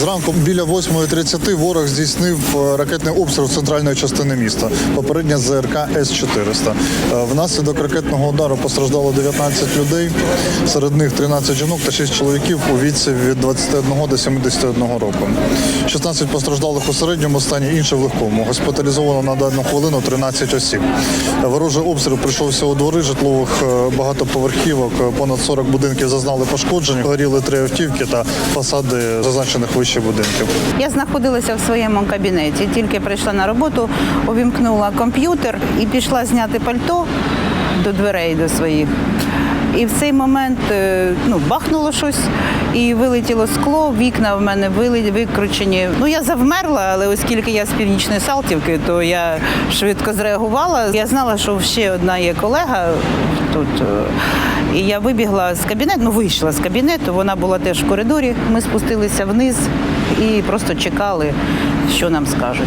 Зранку біля 8.30 ворог здійснив е, ракетний обстріл центральної частини міста. Попередня ЗРК С-400. Е, Внаслідок ракетного удару постраждало 19 людей. Серед них 13 жінок та 6 чоловіків у віці від 21 до 71 року. 16 постраждалих у середньому стані, інші в легкому. Госпіталізовано на дану хвилину 13 осіб. Ворожий обстріл прийшовся у двори житлових е, багатоповерхівок. Понад 40 будинків зазнали пошкоджень. Горіли три автівки та фасади зазначених вище будинків. Я знаходилася в своєму кабінеті. Тільки прийшла на роботу, увімкнула комп'ютер і пішла зняти пальто до дверей до своїх. І в цей момент е, ну, бахнуло щось і вилетіло скло, вікна в мене викручені. Ну я завмерла, але оскільки я з північної Салтівки, то я швидко зреагувала. Я знала, що ще одна є колега тут. е, І я вибігла з кабінету, ну вийшла з кабінету, вона була теж в коридорі. Ми спустилися вниз і просто чекали, що нам скажуть.